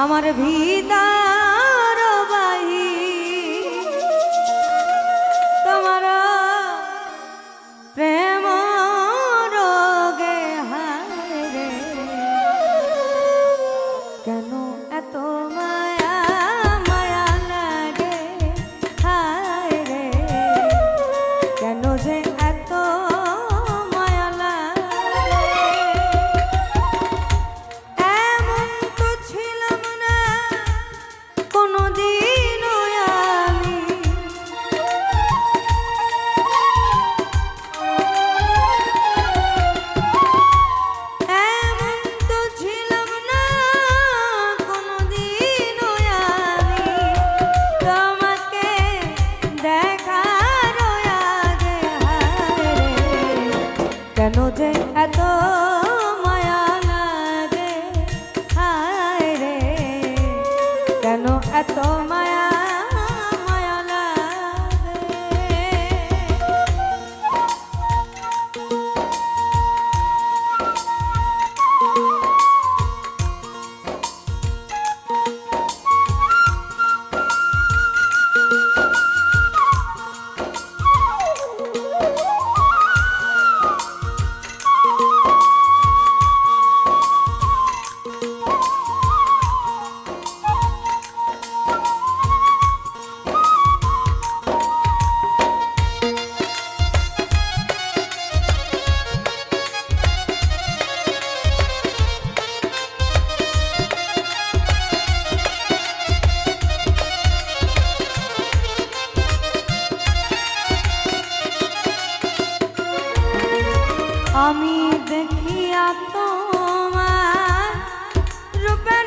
আমার ভিদা আমি দেখিয়া তোমার রূপে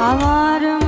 Avarım